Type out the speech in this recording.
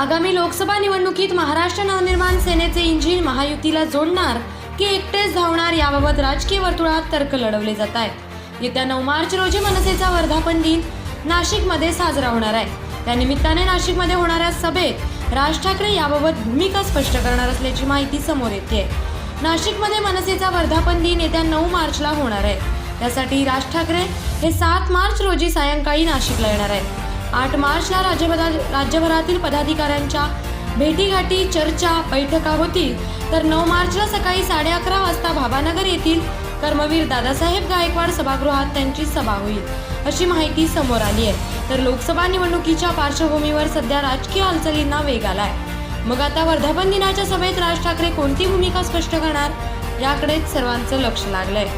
आगामी लोकसभा निवडणुकीत महाराष्ट्र नवनिर्माण सेनेचे इंजिन महायुतीला जोडणार की एकटेच धावणार याबाबत राजकीय वर्तुळात तर्क लढवले जात आहेत. येत्या नऊ मार्च रोजी मनसेचा वर्धापन दिन नाशिकमध्ये साजरा होणार आहे. त्यानिमित्ताने नाशिकमध्ये होणाऱ्या सभेत राज ठाकरे याबाबत भूमिका स्पष्ट करणार असल्याची माहिती समोर येते नाशिकमध्ये मनसेचा वर्धापन दिन येत्या नऊ मार्चला होणार आहे. त्यासाठी राज ठाकरे हे सात मार्च रोजी सायंकाळी नाशिकला येणार आहेत. आठ मार्चला राज्यभरा राज्यभरातील पदाधिकाऱ्यांच्या भेटीगाठी चर्चा बैठका होतील तर नऊ मार्चला सकाळी साडे अकरा वाजता भाबानगर येथील कर्मवीर दादासाहेब गायकवाड सभागृहात त्यांची सभा होईल अशी माहिती समोर आली आहे. तर लोकसभा निवडणुकीच्या पार्श्वभूमीवर सध्या राजकीय हालचालींना वेग आलाय. मग आता वर्धापन दिनाच्या सभेत राज ठाकरे कोणती भूमिका स्पष्ट करणार याकडेच सर्वांचं लक्ष लागलंय.